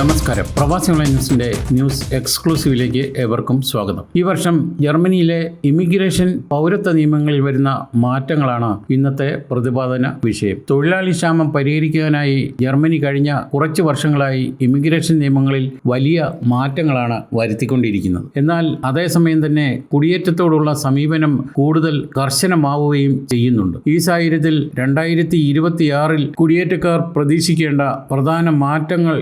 നമസ്കാരം. പ്രവാസി ഓൺലൈൻ ന്യൂസിന്റെ ന്യൂസ് എക്സ്ക്ലൂസീവിലേക്ക് ഏവർക്കും സ്വാഗതം. ഈ വർഷം ജർമ്മനിയിലെ ഇമിഗ്രേഷൻ പൗരത്വ നിയമങ്ങളിൽ വരുന്ന മാറ്റങ്ങളാണ് ഇന്നത്തെ പ്രതിപാദന വിഷയം. തൊഴിലാളി ക്ഷാമം പരിഹരിക്കാനായി ജർമ്മനി കഴിഞ്ഞ കുറച്ച് വർഷങ്ങളായി ഇമിഗ്രേഷൻ നിയമങ്ങളിൽ വലിയ മാറ്റങ്ങളാണ് വരുത്തിക്കൊണ്ടിരിക്കുന്നത്. എന്നാൽ അതേസമയം തന്നെ കുടിയേറ്റത്തോടുള്ള സമീപനം കൂടുതൽ കർശനമാവുകയും ചെയ്യുന്നുണ്ട്. ഈ സാഹചര്യത്തിൽ രണ്ടായിരത്തി ഇരുപത്തിയാറിൽ കുടിയേറ്റക്കാർ പ്രതീക്ഷിക്കേണ്ട പ്രധാന മാറ്റങ്ങൾ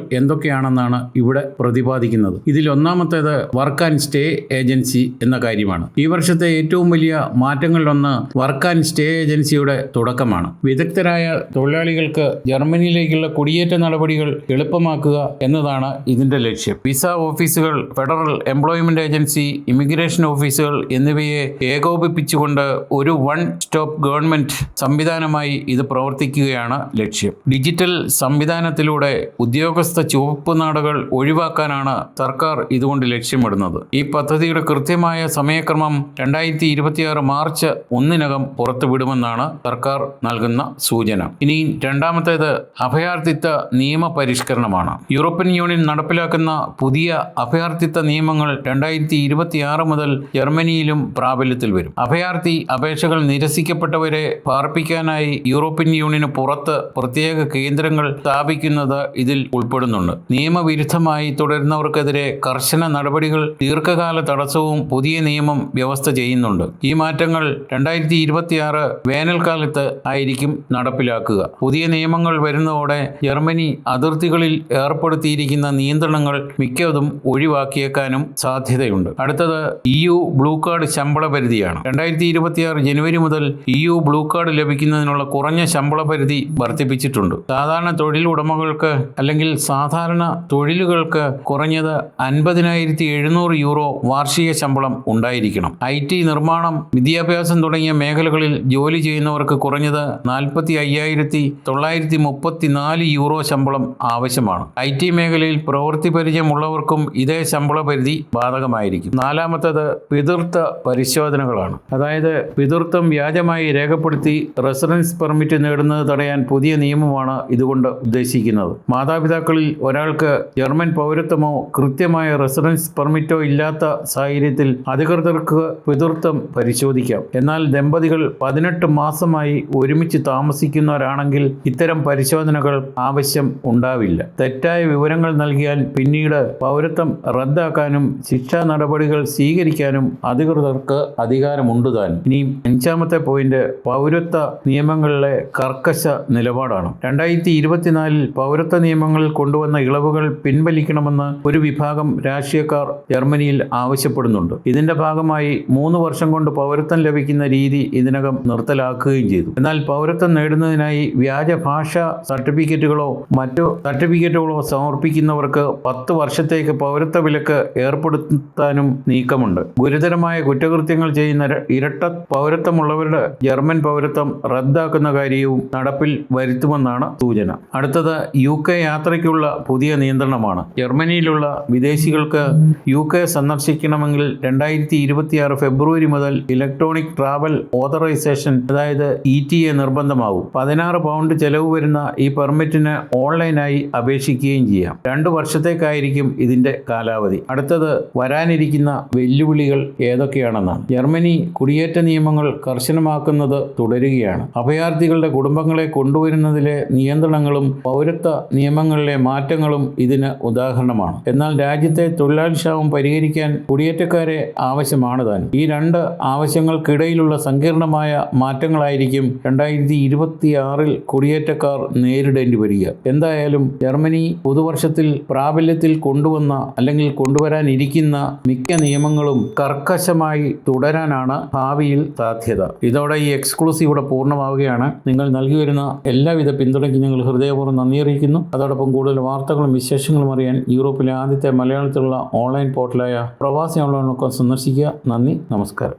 എന്തൊക്കെയാണെന്നാണ് ഇവിടെ പ്രതിപാദിക്കുന്നത്. ഇതിൽ ഒന്നാമത്തേത് വർക്ക് ആൻഡ് സ്റ്റേ ഏജൻസി എന്ന കാര്യമാണ്. ഈ വർഷത്തെ ഏറ്റവും വലിയ മാറ്റങ്ങളിലൊന്ന് വർക്ക് ആൻഡ് സ്റ്റേ ഏജൻസിയുടെ തുടക്കമാണ്. വിദഗ്ധരായ തൊഴിലാളികൾക്ക് ജർമ്മനിയിലേക്കുള്ള കുടിയേറ്റ നടപടികൾ എളുപ്പമാക്കുക എന്നതാണ് ഇതിന്റെ ലക്ഷ്യം. വിസ ഓഫീസുകൾ ഫെഡറൽ എംപ്ലോയ്മെന്റ് ഏജൻസി ഇമിഗ്രേഷൻ ഓഫീസുകൾ എന്നിവയെ ഏകോപിപ്പിച്ചുകൊണ്ട് ഒരു വൺ സ്റ്റോപ്പ് ഗവൺമെന്റ് സംവിധാനമായി ഇത് പ്രവർത്തിക്കുകയാണ് ലക്ഷ്യം. ഡിജിറ്റൽ സംവിധാനത്തിലൂടെ ഉദ്യോഗസ്ഥ ചുവപ്പ് നാടുകൾ ഒഴിവാക്കാനാണ് സർക്കാർ ഇതുകൊണ്ട് ലക്ഷ്യമിടുന്നത്. ഈ പദ്ധതിയുടെ കൃത്യമായ സമയക്രമം രണ്ടായിരത്തി ഇരുപത്തിയാറ് മാർച്ച് ഒന്നിനകം പുറത്തുവിടുമെന്നാണ് സർക്കാർ നൽകുന്ന സൂചന. ഇനി രണ്ടാമത്തേത് അഭയാർത്ഥിത്വ നിയമ പരിഷ്കരണമാണ് യൂറോപ്യൻ യൂണിയൻ നടപ്പിലാക്കുന്ന പുതിയ അഭയാർത്ഥിത്വ നിയമങ്ങൾ രണ്ടായിരത്തി ഇരുപത്തിയാറ് മുതൽ ജർമ്മനിയിലും പ്രാബല്യത്തിൽ വരും. അഭയാർത്ഥി അപേക്ഷകൾ നിരസിക്കപ്പെട്ടവരെ പാർപ്പിക്കാനായി യൂറോപ്യൻ യൂണിയന് പുറത്ത് പ്രത്യേക കേന്ദ്രങ്ങൾ സ്ഥാപിക്കുന്നത് ഇതിൽ ഉൾപ്പെടുന്നുണ്ട്. നിയമവിരുദ്ധമായി തുടരുന്നവർക്കെതിരെ കർശന നടപടികൾ ദീർഘകാല തടസ്സവും പുതിയ നിയമം വ്യവസ്ഥ ചെയ്യുന്നുണ്ട്. ഈ മാറ്റങ്ങൾ രണ്ടായിരത്തി ഇരുപത്തിയാറ് വേനൽക്കാലത്ത് ആയിരിക്കും നടപ്പിലാക്കുക. പുതിയ നിയമങ്ങൾ വരുന്നതോടെ ജർമ്മനി അതിർത്തികളിൽ ഏർപ്പെടുത്തിയിരിക്കുന്ന നിയന്ത്രണങ്ങൾ മിക്കതും ഒഴിവാക്കിയേക്കാനും സാധ്യതയുണ്ട്. അടുത്തത് ഇ യു ബ്ലൂ കാർഡ് ശമ്പള പരിധിയാണ്. രണ്ടായിരത്തി ഇരുപത്തിയാറ് ജനുവരി മുതൽ ഇ യു ബ്ലൂ കാർഡ് ലഭിക്കുന്നതിനുള്ള കുറഞ്ഞ ശമ്പള പരിധി വർദ്ധിപ്പിച്ചിട്ടുണ്ട്. സാധാരണ തൊഴിൽ ഉടമകൾക്ക് അല്ലെങ്കിൽ സാധാരണ തൊഴിലുകൾക്ക് കുറഞ്ഞത് അൻപതിനായിരത്തി എഴുന്നൂറ് യൂറോ വാർഷിക ശമ്പളം ഉണ്ടായിരിക്കണം. ഐ ടി നിർമ്മാണം വിദ്യാഭ്യാസം തുടങ്ങിയ മേഖലകളിൽ ജോലി ചെയ്യുന്നവർക്ക് കുറഞ്ഞത് നാൽപ്പത്തി അയ്യായിരത്തി തൊള്ളായിരത്തി മുപ്പത്തി നാല് യൂറോ ശമ്പളം ആവശ്യമാണ്. ഐ ടി മേഖലയിൽ പ്രവൃത്തി പരിചയമുള്ളവർക്കും ഇതേ ശമ്പള പരിധി ബാധകമായിരിക്കും. നാലാമത്തത് പിതൃത്വ പരിശോധനകളാണ്. അതായത് പിതൃത്വം വ്യാജമായി രേഖപ്പെടുത്തി റെസിഡൻസ് പെർമിറ്റ് നേടുന്നത് തടയാൻ പുതിയ നിയമമാണ് ഇതുകൊണ്ട് ഉദ്ദേശിക്കുന്നത്. മാതാപിതാക്കളിൽ ഒരാൾക്ക് ജർമ്മൻ പൗരത്വമോ കൃത്യമായ റെസിഡൻസ് പെർമിറ്റോ ഇല്ലാത്ത സാഹചര്യത്തിൽ അധികൃതർക്ക് പിതൃത്വം പരിശോധിക്കാം. എന്നാൽ ദമ്പതികൾ പതിനെട്ട് മാസമായി ഒരുമിച്ച് താമസിക്കുന്നവരാണെങ്കിൽ ഇത്തരം പരിശോധനകൾ ആവശ്യം ഉണ്ടാവില്ല. തെറ്റായ വിവരങ്ങൾ നൽകിയാൽ പിന്നീട് പൗരത്വം റദ്ദാക്കാനും ശിക്ഷാ നടപടികൾ സ്വീകരിക്കാനും അധികൃതർക്ക് അധികാരമുണ്ട് താൻ. ഇനി അഞ്ചാമത്തെ പോയിന്റ് പൗരത്വ നിയമങ്ങളിലെ കർക്കശ നിലപാടാണ്. രണ്ടായിരത്തി ഇരുപത്തിനാലിൽ പൗരത്വ നിയമങ്ങളിൽ കൊണ്ടുവന്ന ഇളവുകൾ പിൻവലിക്കണമെന്ന് ഒരു വിഭാഗം രാഷ്ട്രീയക്കാർ ജർമ്മനിയിൽ ആവശ്യപ്പെടുന്നുണ്ട്. ഇതിന്റെ ഭാഗമായി മൂന്ന് വർഷം കൊണ്ട് പൗരത്വം ലഭിക്കുന്ന രീതി ഇതിനകം നിർത്തലാക്കുകയും ചെയ്തു. എന്നാൽ പൗരത്വം നേടുന്നതിനായി വ്യാജ ഭാഷ സർട്ടിഫിക്കറ്റുകളോ മറ്റു സർട്ടിഫിക്കറ്റുകളോ സമർപ്പിക്കുന്നവർക്ക് പത്ത് വർഷത്തേക്ക് പൗരത്വ വിലക്ക് ഏർപ്പെടുത്താനും നീക്കമുണ്ട്. ഗുരുതരമായ കുറ്റകൃത്യങ്ങൾ ചെയ്യുന്ന ഇരട്ട പൗരത്വമുള്ളവരുടെ ജർമ്മൻ പൗരത്വം റദ്ദാക്കുന്ന കാര്യവും നടപ്പിൽ വരുത്തുമെന്നാണ് സൂചന. അടുത്തത് യു കെ യാത്രയ്ക്കുള്ള പുതിയ നിയന്ത്രണമാണ്. ജർമ്മനിയിലുള്ള വിദേശികൾക്ക് യു കെ സന്ദർശിക്കണമെങ്കിൽ രണ്ടായിരത്തി ഇരുപത്തിയാറ് ഫെബ്രുവരി മുതൽ ഇലക്ട്രോണിക് ട്രാവൽ ഓതറൈസേഷൻ അതായത് ഇ ടി എ നിർബന്ധമാകും പതിനാറ് പൗണ്ട് ചെലവ് വരുന്ന ഈ പെർമിറ്റിന് ഓൺലൈനായി അപേക്ഷിക്കുകയും ചെയ്യാം. രണ്ടു വർഷത്തേക്കായിരിക്കും ഇതിന്റെ കാലാവധി. അടുത്തത് വരാനിരിക്കുന്ന വെല്ലുവിളികൾ ഏതൊക്കെയാണെന്നാണ്. ജർമ്മനി കുടിയേറ്റ നിയമങ്ങൾ കർശനമാക്കുന്നത് തുടരുകയാണ്. അഭയാർത്ഥികളുടെ കുടുംബങ്ങളെ കൊണ്ടുവരുന്നതിലെ നിയന്ത്രണങ്ങളും പൗരത്വ നിയമങ്ങളിലെ മാറ്റങ്ങളും ഇതിന് ഉദാഹരണമാണ്. എന്നാൽ രാജ്യത്തെ തൊഴിലാളി ക്ഷാമം പരിഹരിക്കാൻ കുടിയേറ്റക്കാരെ ആവശ്യമാണ് താൻ ഈ രണ്ട് ആവശ്യങ്ങൾക്കിടയിലുള്ള സങ്കീർണമായ മാറ്റങ്ങളായിരിക്കും രണ്ടായിരത്തി ഇരുപത്തിയാറിൽ കുടിയേറ്റക്കാർ നേരിടേണ്ടി വരിക. എന്തായാലും ജർമ്മനി പുതുവർഷത്തിൽ പ്രാബല്യത്തിൽ കൊണ്ടുവന്ന അല്ലെങ്കിൽ കൊണ്ടുവരാനിരിക്കുന്ന മിക്ക നിയമങ്ങളും കർക്കശമായി തുടരാനാണ് ഭാവിയിൽ സാധ്യത. ഇതോടെ ഈ എക്സ്ക്ലൂസീവ് ഇവിടെ പൂർണമാവുകയാണ്. നിങ്ങൾ നൽകി വരുന്ന എല്ലാവിധ പിന്തുണയ്ക്കും ഞങ്ങൾ ഹൃദയപൂർവം നന്ദി അറിയിക്കുന്നു. അതോടൊപ്പം കൂടുതൽ വാർത്തകളും വിശേഷങ്ങളും അറിയാൻ യൂറോപ്പിലെ ആദ്യത്തെ മലയാളത്തിലുള്ള ഓൺലൈൻ പോർട്ടലായ പ്രവാസി ഓൺലൈനൊക്കെ സന്ദർശിക്കുക. നന്ദി നമസ്കാരം.